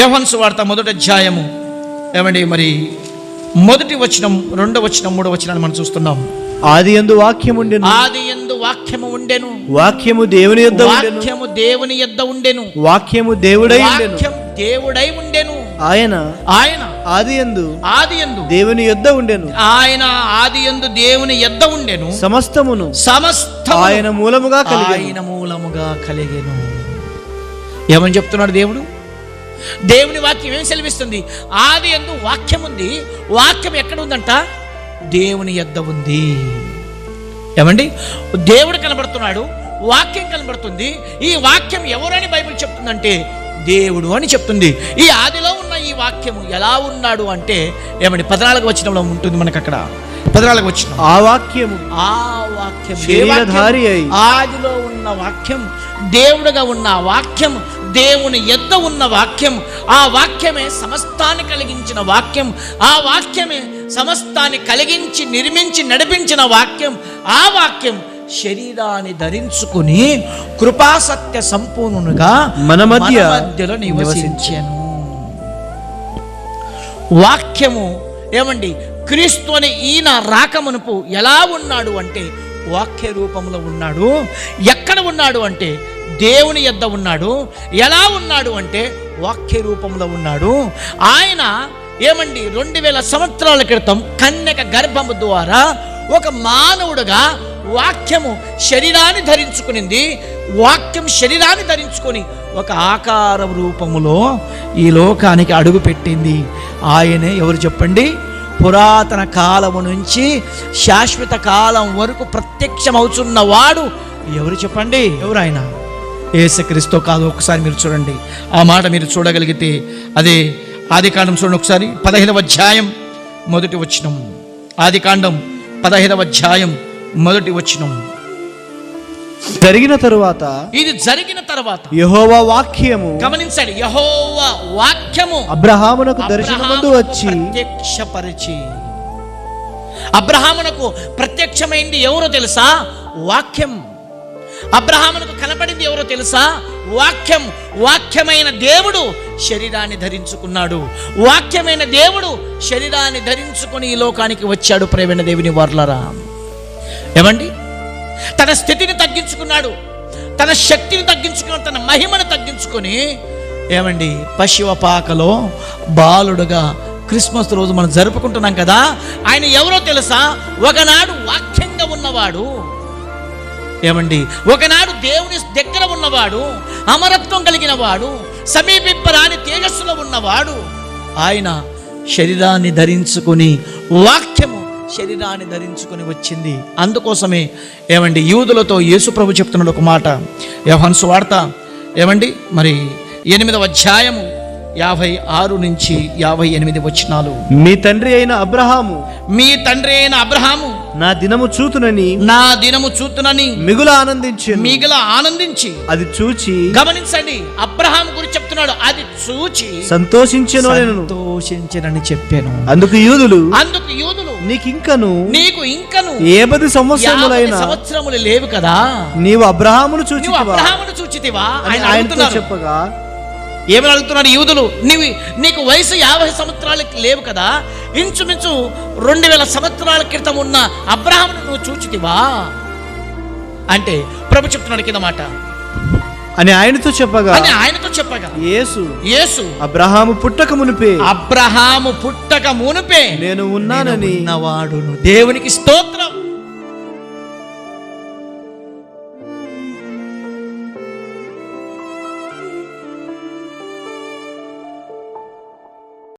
యవన్స్ వార్త మొదటి అధ్యాయము. ఏమండి మరి మొదటి వచనం రెండో వచనం మూడో వచనాన్ని మనం చూస్తున్నాం. ఆది యందు వాక్యం ఉండెను. ఆది ఎందు వాక్యము ఉండెను. వాక్యము దేవుని యొద్ద ఉండెను. వాక్యము దేవుని యొద్ద ఉండెను. వాక్యము దేవుడై ఉండెను. వాక్యం దేవుడై ఉండెను. ఆయన ఆయన ఆది యందు ఆది ఎందు దేవుని యొద్ద ఉండెను. ఆయన ఆది ఎందు దేవుని యొద్ద ఉండెను. సమస్తమును సమస్త ఆయన మూలముగా కలిగి ఆయన మూలముగా కలిగెను. ఏమని చెప్తున్నాడు దేవుడు? దేవుని వాక్యం ఏం సెలవిస్తుంది? ఆది ఎందు వాక్యం ఉంది వాక్యం ఎక్కడ ఉందంట దేవుని యొద్ద ఉంది. ఏమండి? దేవుడు కనబడుతున్నాడు వాక్యం కనబడుతుంది. ఈ వాక్యం ఎవరని బైబిల్ చెప్తుందంటే దేవుడు అని చెప్తుంది. ఈ ఆదిలో ఉన్న ఈ వాక్యము ఎలా ఉన్నాడు అంటే ఏమండి? పద్నాలుగు వచ్చినంలో ఉంటుంది మనకు అక్కడ పద్నాలుగు వచ్చిన. ఆ వాక్యము ఆ వాక్యం? శరీరధారి అయి ఆదిలో ఉన్న వాక్యం దేవుడుగా ఉన్న వాక్యం దేవుని ఎద్ద ఉన్న వాక్యం ఆ వాక్యమే సమస్తాన్ని కలిగించిన వాక్యం ఆ వాక్యమే సమస్తాన్ని కలిగించి నిర్మించి నడిపించిన వాక్యం ఆ వాక్యం శరీరాన్ని ధరించుకుని కృపాసత్య సంపూర్ణునిగా మన మధ్య మధ్యలో నివసించాను. వాక్యము ఏమండి? క్రీస్తు అనే ఈయన రాకమునుపు ఎలా ఉన్నాడు అంటే వాక్య రూపంలో ఉన్నాడు ఎక్కడ ఉన్నాడు అంటే దేవుని యొద్ద ఉన్నాడు ఎలా ఉన్నాడు అంటే వాక్య రూపంలో ఉన్నాడు. ఆయన ఏమండి రెండు వేల సంవత్సరాల క్రితం కన్యక గర్భము ద్వారా ఒక మానవుడుగా వాక్యము శరీరాన్ని ధరించుకునింది వాక్యం శరీరాన్ని ధరించుకొని ఒక ఆకార రూపములో ఈ లోకానికి అడుగు పెట్టింది ఆయనే ఎవరు చెప్పండి? పురాతన కాలము నుంచి శాశ్వత కాలం వరకు ప్రత్యక్షమవుతున్న వాడు ఎవరు చెప్పండి? ఎవరైనా? ఆయన ఏసుక్రీస్తు కాదు ఒకసారి మీరు చూడండి. ఆ మాట మీరు చూడగలిగితే అదే ఆదికాండం చూడండి ఒకసారి. పదహైదవ అధ్యాయం మొదటి వచనం. ఆదికాండం పదహైదవ అధ్యాయం మొదటి వచనం. జరిగిన తరువాత ఇది జరిగిన తర్వాత యెహోవా వాక్యము గమనించండి యహోవా వాక్యము అబ్రహామునకు దర్శనమందు వచ్చి ప్రత్యక్షపరిచి. అబ్రహామునకు ప్రత్యక్షమైంది ఎవరో తెలుసా? వాక్యం. అబ్రహామునకు కనపడింది ఎవరో తెలుసా? వాక్యం. వాక్యమైన దేవుడు శరీరాన్ని ధరించుకున్నాడు. వాక్యమైన దేవుడు శరీరాన్ని ధరించుకొని ఈ లోకానికి వచ్చాడు ప్రేమైన దేవుని వర్లరా. ఏమండి? తన స్థితిని తగ్గించుకున్నాడు. తన శక్తిని తగ్గించుకున్నాడు. తన మహిమను తగ్గించుకొని ఏమండి పశువపాకలో బాలుడుగా క్రిస్మస్ రోజు మనం జరుపుకుంటున్నాం కదా ఆయన ఎవరో తెలుసా? ఒకనాడు వాక్యంగా ఉన్నవాడు. ఏమండి ఒకనాడు దేవుని దగ్గర ఉన్నవాడు అమరత్వం కలిగిన వాడు సమీపింపరాని తేజస్సులో ఉన్నవాడు. ఆయన శరీరాన్ని ధరించుకుని వాక్యము శరీరాన్ని ధరించుకొని వచ్చింది. అందుకోసమే ఏమండి యూదులతో యేసు ప్రభు చెప్తున్నాడు ఒక మాట. యవహన్సు వార్త ఏమండి మరి ఎనిమిదవ అధ్యాయము యాభై ఆరు నుంచి యాభై ఎనిమిది వచనాలు. మీ తండ్రి అయిన అబ్రహాము మీ తండ్రి అయిన అబ్రహాము నా దినము చూతునని నా దినము చూతునని మిగుల ఆనందించాను. మిగల ఆనందించి అది చూచి గమనించండి అబ్రహాం గురించి చెప్తున్నాడు అది చూచి సంతోషించెను నేను సంతోషించనని చెప్పాను. అందుకు యూదులు అందుకు యూదులు నీకు ఇంకను ఏ పది యాభై సంవత్సరములైన సంవత్సరములు లేవు కదా. నీవు అబ్రహామును చూచితివా? అబ్రహామును చూచితివా? ఆయన అడుగుతున్నారు చెప్పగా ఏమని అడుగుతున్నారు యూదులు నీవు నీకు వయసు యాభై సంవత్సరాలకి లేవు కదా. ఇంచుమించు రెండు వేల సంవత్సరాల క్రితం ఉన్న అబ్రహామును నువ్వు చూచితివా? అంటే ప్రభు చెప్తున్నాడు కింద మాట. అని ఆయనతో చెప్పగా అని ఆయనతో చెప్పగా యేసు యేసు అబ్రహాము పుట్టక మునిపే అబ్రహాము పుట్టక మునుపే నేను ఉన్నానని ఉన్నవాడును. దేవునికి స్తోత్రం.